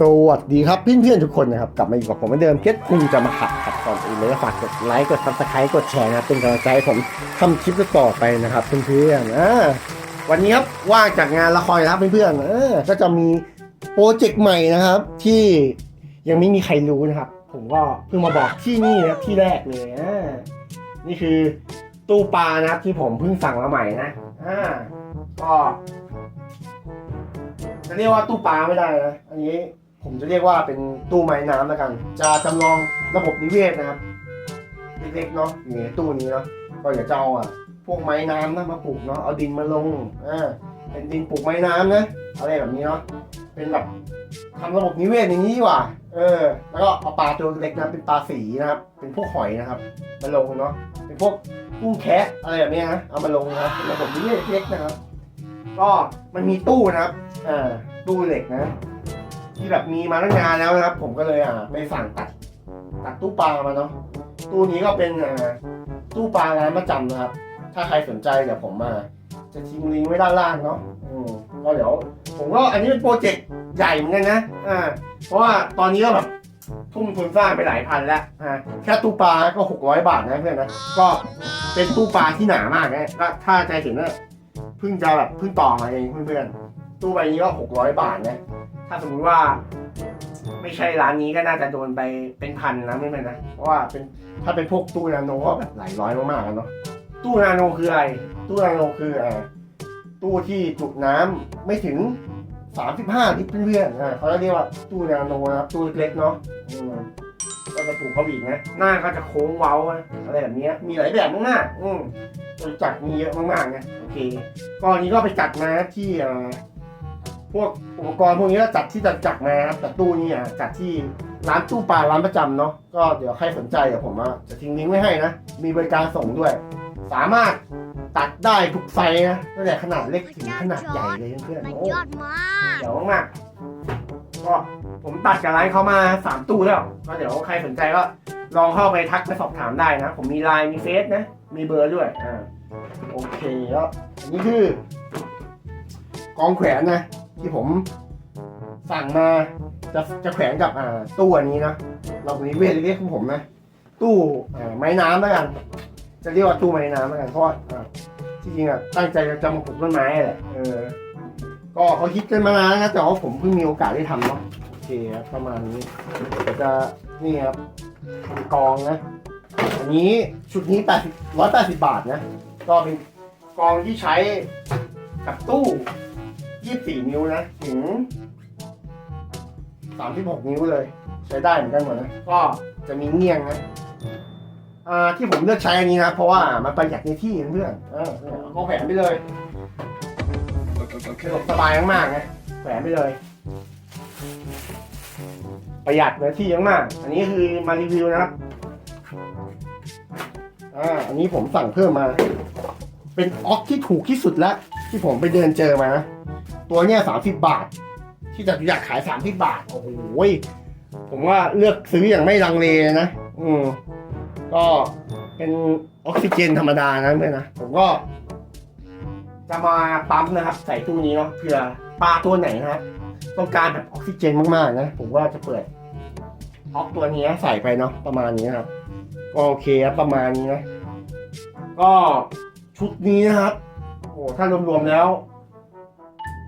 สวัสดีครับเพื่อนๆทุกคนนะครับ กลับมาอยู่กับผมเหมือนเดิมเก็ตคุงจะมาขัดขัดก่อนอื่นเลยฝากกดไลค์กดซับสไครต์กดแชร์นะครับเป็นกำลังใจให้ผมทำคลิปต่อไปนะครับเพื่อนๆอ่าวันนี้ครับว่างจากงานละครนะครับเพื่อนๆเออก็จะมีโปรเจกต์ใหม่นะครับ ที่ยังไม่มีใครรู้นะครับ ผมก็เพิ่งมาบอกที่นี่นะครับที่แรกเลยอ่านี่คือตู้ปลานะครับที่ผมเพิ่งสั่งมาใหม่นะอ่าก็ จะเรียกว่าตู้ปลาไม่ได้นะ อันนี้ผมจะเรียกว่าเป็นตู้ไม้น้ำแล้วกัน จะจำลองระบบนิเวศนะครับ เล็กๆเนาะอยู่ในตู้นี้เนาะก็อย่าจะเอาอะ พวกไม้น้ำนะมาปลูกเนาะ เอาดินมาลง อ่า เป็นดินปลูกไม้น้ำนะ อะไรแบบนี้เนาะ เป็นแบบทำระบบนิเวศอย่างนี้ดีกว่า เออ แล้วก็เอาปลาตัวเล็กนะเป็นปลาสีนะครับ เป็นพวกหอยนะครับ มาลงเนาะ เป็นพวกกุ้งแคะอะไรแบบนี้นะ เอามาลงนะครับเป็นระบบนิเวศเล็กนะครับ ก็มันมีตู้นะครับอ่าตู้เหล็กนะ ที่แบบมีมาตั้งนานแล้วนะครับ ผมก็เลยอ่าไปสั่งตัด ตัดตู้ปลามาเนาะตู้นี้ก็เป็นอ่าตู้ปลาร้านประจำนะครับ ถ้าใครสนใจเดี๋ยวผมมา จะทิ้งลิงก์ไว้ด้านล่างเนาะอืมก็เดี๋ยว ผมก็อันนี้เป็นโปรเจกต์ใหญ่เหมือนกันนะอ่าเพราะว่าตอนนี้ก็แบบทุ่มทุนสร้างไปหลายพันแล้วอ่าแค่ตู้ปลาก็หกร้อยบาทนะเพื่อนนะก็เป็นตู้ปลาที่หนามากนะก็ถ้าใจถึงเนี่ยเพิ่งจะแบบเพิ่งต่อมาเองเพื่อนๆตู้ใบนี้ก็หกร้อยบาทนะถ้าสมมุติว่า ไม่ใช่ร้านนี้ก็น่าจะโดนไปเป็นพันนะไม่เป็นนะเพราะว่าเป็นถ้าเป็นพวกตู้นาโนก็แบบหลายร้อยมากๆอะเนาะตู้นาโนคืออะไร ตู้นาโนคืออ่าตู้ที่จุน้ำไม่ถึงสามสิบห้าลิตรเพื่อนๆอ่าเขาจะเรียกว่าตู้นาโนนะครับตู้เล็กๆเนาะ ก็จะถูกเขาบีกนะ หน้าก็จะโค้งเว้าอะไรแบบนี้มีหลายแบบมากๆอืมตัวจัดมีเยอะมากๆนะโอเคก็อันนี้ก็ไปจัดมาที่อ่าพวกอุปกรณ์พวกนี้ก็จัดที่จัดจักรมาครับแต่ตู้นี้อะจัดที่ร้านตู้ปลาร้านประจำเนาะก็เดี๋ยวใครสนใจเดี๋ยวผมจะทิ้งลิงก์ไว้ให้นะ มีบริการส่งด้วย สามารถตัดได้ทุกไซส์นะตั้งแต่ขนาดเล็กถึงขนาดใหญ่เลยเพื่อนมันๆโอ้ยอดมากเดี๋ยวมากๆก็ ผมตัดกับร้านเขามาสามตู้แล้ว ก็เดี๋ยวใครสนใจก็ลองเข้าไปทักไปสอบถามได้นะ ผมมีไลน์มีเฟซนะ มีเบอร์ด้วย อ่า โอเคแล้วอันนี้คือกองแขวนนะ ที่ผมสั่งมาจะจะแขวนกับอ่าตู้อันนี้นะเราบริเวณเล็กของผมนะ ตู้อ่าไม้น้ำแล้วกัน จะเรียกว่าตู้ไม้น้ำแล้วกันเพราะว่าอ่าจริงๆอะตั้งใจจะมาปลูกต้นไม้แหละเออ ก็เขาคิดกันมานานแล้วนะแต่ว่าผมเพิ่งมีโอกาสได้ทำเนาะโอเคครับประมาณนี้เดี๋ยวจะนี่ครับเป็นกองนะอันนี้ชุดนี้แปดสิบร้อยแปดสิบบาทนะ ก็เป็นกองที่ใช้กับตู้ 24 นิ้วนะ ถึง 36 นิ้วเลย ใช้ได้เหมือนกันหมดนะ ก็จะมีเงี่ยงนะอ่าที่ผมเลือกใช้อันนี้นะ เพราะว่ามันประหยัดในที่เพื่อนเออเนี่ยเอาแขวนไปเลย สะดวกสบายมากๆนะแขวนไปเลย ประหยัดเนื้อที่มากๆอันนี้คือมารีวิวนะครับอ่าอันนี้ผมสั่งเพิ่มมา เป็นออกที่ถูกที่สุดแล้วที่ผมไปเดินเจอมานะตัวเนี้ยสามสิบบาท ที่จะอยากขายสามสิบบาท โอ้โหผมว่าเลือกซื้ออย่างไม่ลังเลนะ อืมก็เป็นออกซิเจนธรรมดานะเพื่อนนะ ผมก็ จะมาปั๊มนะครับ ใส่ตู้นี้เนาะเผื่อปลาตัวไหนนะครับต้องการแบบออกซิเจนมากๆนะผมว่าจะเปิดออกตัวนี้ใส่ไปเนาะประมาณนี้นะครับก็โอเคครับประมาณนี้นะก็ชุดนี้นะครับโอ้ถ้ารวมๆแล้ว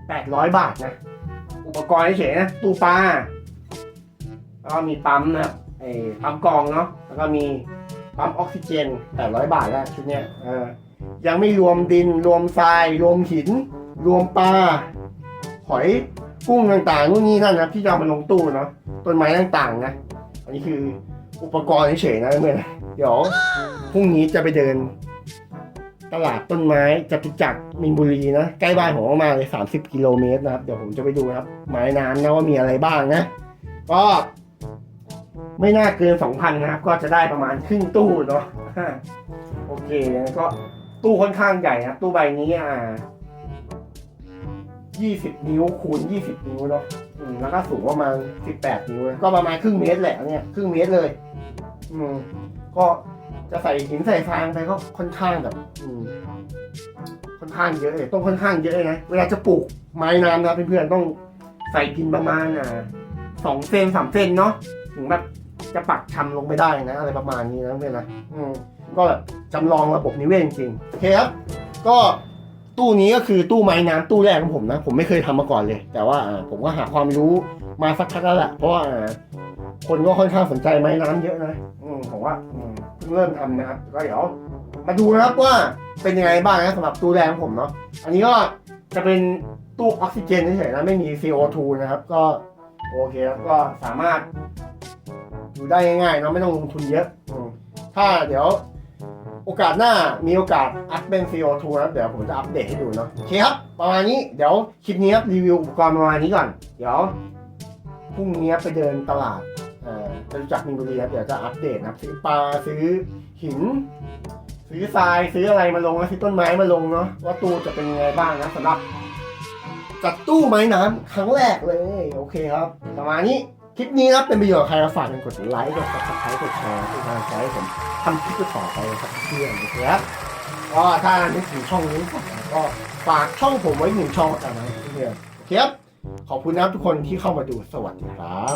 แปดร้อยบาทนะ อุปกรณ์เฉยนะตู้ปลาแล้วก็มีปั๊มนะครับไอ้ปั๊มกรองเนาะแล้วก็มีปั๊มออกซิเจนแปดร้อยบาทแล้วชุดเนี้ยเออ ยังไม่รวมดินรวมทรายรวมหิน รวมปลาหอยกุ้งต่างๆนู่นนี่นั่นนะที่จะเอามาลงตู้เนาะต้นไม้ต่างๆนะอันนี้คืออุปกรณ์เฉยๆนะเพื่อนเดี๋ยวพรุ่งนี้จะไปเดิน ตลาดต้นไม้จตุจักรมินบุรีนะใกล้บ้านผมมากเลย30กิโลเมตรนะครับเดี๋ยวผมจะไปดูครับ ไม้น้ำนะว่ามีอะไรบ้างนะก็ไม่น่าเกิน2,000นะครับ ก็จะได้ประมาณครึ่งตู้เนาะโอเคก็ ตู้ค่อนข้างใหญ่นะครับ ตู้ใบนี้อ่า20นิ้วคูณ20นิ้วเนาะอืมแล้วก็สูงประมาณ18นิ้ว ก็ประมาณครึ่งเมตรแหละเนี่ยครึ่งเมตรเลย อืม ก็จะใส่หินใส่ฟางไปก็ค่อนข้างแบบ อืม ค่อนข้างเยอะเลยต้องค่อนข้างเยอะเลยนะ เวลาจะปลูกไม้น้ำนะเพื่อนๆต้องใส่พินประมาณอ่าสองเซนสามเซนเนาะถึงแบบจะปักชำลงไปได้นะ อะไรประมาณนี้นะเพื่อนนะอืม ก็จำลองระบบนิเวศจริงๆโอเคครับ ก็ตู้นี้ก็คือตู้ไม้น้ำตู้แรกของผมนะ ผมไม่เคยทำมาก่อนเลย แต่ว่าผมก็หาความรู้มาสักพักแล้วแหละเพราะว่าคนก็ค่อนข้างสนใจไม้น้ำเยอะนะผมว่าเพิ่งเริ่มทำนะครับก็เดี๋ยวมาดูนะครับว่าเป็นยังไงบ้างนะสำหรับตู้แรกของผมเนาะอันนี้ก็จะเป็นตู้ออกซิเจนเฉยๆนะไม่มี CO2 นะครับ ก็โอเคแล้วก็สามารถอยู่ได้ง่ายๆเนาะไม่ต้องลงทุนเยอะถ้าเดี๋ยว โอกาสหน้ามีโอกาสอัพเป็น CO2 นะเดี๋ยวผมจะอัปเดตให้ดูเนาะโอเคครับ ประมาณนี้เดี๋ยวคลิปนี้ครับรีวิวอุปกรณ์ประมาณนี้ก่อน เดี๋ยวพรุ่งนี้ไปเดินตลาดเอ่อจะรู้จักมินบุรีครับเดี๋ยวจะอัปเดตนะซื้อปลาซื้อหิน ซื้อทรายซื้ออะไรมาลงซื้อต้นไม้มาลงเนาะว่าตู้จะเป็นยังไงบ้างนะสำหรับจัดตู้ไม้น้ำครั้งแรกเลย โอเคครับ ประมาณนี้ คลิปนี้นะครับเป็นประโยชน์กับใครก็ฝากกันกดไลค์กด subscribe กดแชร์เป็นกำลังใจให้ผมทำคลิปต่อไปนะครับเพื่อนนะครับก็ถ้านึกถึงช่องนี้ก็ฝากช่องผมไว้หนึ่งช่องกันนะเพื่อนโอเคครับขอบคุณนะครับทุกคนที่เข้ามาดูสวัสดีครับ